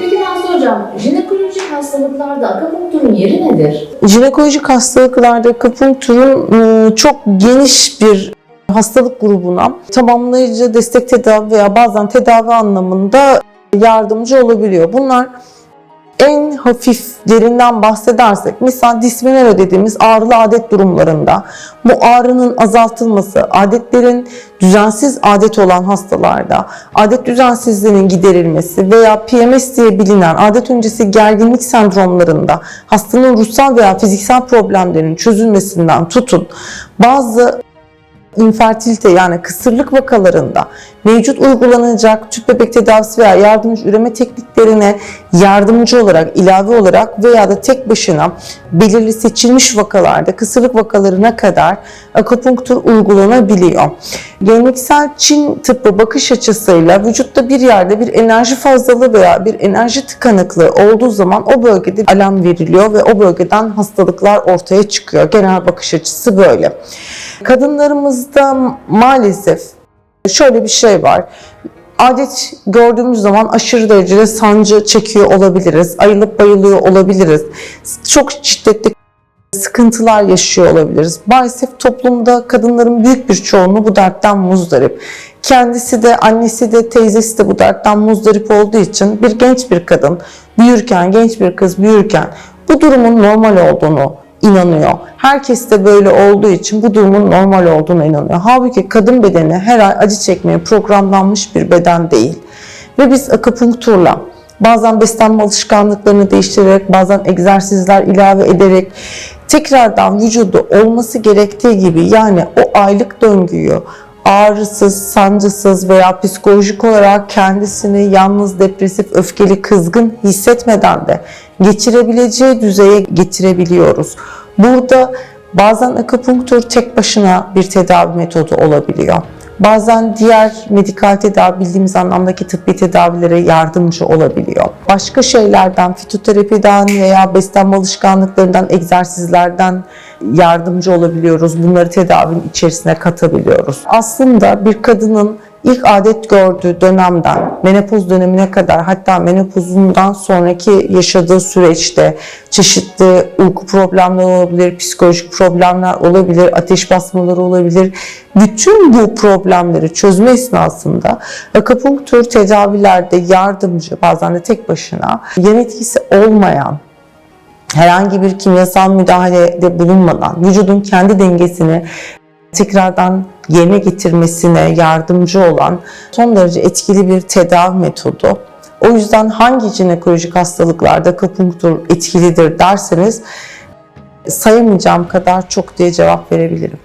Peki Nazlı Hocam, jinekolojik hastalıklarda akupunkturun yeri nedir? Jinekolojik hastalıklarda akupunkturun e, çok geniş bir hastalık grubuna tamamlayıcı destek tedavi veya bazen tedavi anlamında yardımcı olabiliyor. Bunlar en hafiflerinden bahsedersek, mesela dismenera dediğimiz ağrılı adet durumlarında bu ağrının azaltılması, adetlerin düzensiz adet olan hastalarda, adet düzensizliğinin giderilmesi veya PMS diye bilinen adet öncesi gerginlik sendromlarında hastanın ruhsal veya fiziksel problemlerinin çözülmesinden tutun, bazı infertilite yani kısırlık vakalarında mevcut uygulanacak tüp bebek tedavisi veya yardımcı üreme tekniklerine yardımcı olarak, ilave olarak veya da tek başına belirli seçilmiş vakalarda kısırlık vakalarına kadar akupunktur uygulanabiliyor. Geleneksel Çin tıbbı bakış açısıyla vücutta bir yerde bir enerji fazlalığı veya bir enerji tıkanıklığı olduğu zaman o bölgede alarm veriliyor ve o bölgeden hastalıklar ortaya çıkıyor. Genel bakış açısı böyle. Kadınlarımızda maalesef şöyle bir şey var. Adet gördüğümüz zaman aşırı derecede sancı çekiyor olabiliriz. Ayılıp bayılıyor olabiliriz. Çok şiddetli sıkıntılar yaşıyor olabiliriz. Maalesef toplumda kadınların büyük bir çoğunluğu bu dertten muzdarip. Kendisi de, annesi de, teyzesi de bu dertten muzdarip olduğu için bir genç bir kadın büyürken, genç bir kız büyürken bu durumun normal olduğunu inanıyor. Herkes de böyle olduğu için bu durumun normal olduğuna inanıyor. Halbuki kadın bedeni her ay acı çekmeye programlanmış bir beden değil. Ve biz akupunkturla bazen beslenme alışkanlıklarını değiştirerek, bazen egzersizler ilave ederek tekrardan vücudu olması gerektiği gibi yani o aylık döngüyü ağrısız, sancısız veya psikolojik olarak kendisini yalnız, depresif, öfkeli, kızgın hissetmeden de geçirebileceği düzeye getirebiliyoruz. Burada bazen akupunktur tek başına bir tedavi metodu olabiliyor. Bazen diğer medikal tedavi bildiğimiz anlamdaki tıbbi tedavilere yardımcı olabiliyor. Başka şeylerden, fitoterapiden veya beslenme alışkanlıklarından, egzersizlerden yardımcı olabiliyoruz. Bunları tedavinin içerisine katabiliyoruz. Aslında bir kadının ilk adet gördüğü dönemden menopoz dönemine kadar hatta menopozundan sonraki yaşadığı süreçte çeşitli uyku problemleri olabilir, psikolojik problemler olabilir, ateş basmaları olabilir. Bütün bu problemleri çözme esnasında akupunktur tedavilerde yardımcı bazen de tek başına yan etkisi olmayan herhangi bir kimyasal müdahalede bulunmadan vücudun kendi dengesini tekrardan yerine getirmesine yardımcı olan son derece etkili bir tedavi metodu. O yüzden hangi jinekolojik hastalıklarda akupunktur etkilidir derseniz sayamayacağım kadar çok diye cevap verebilirim.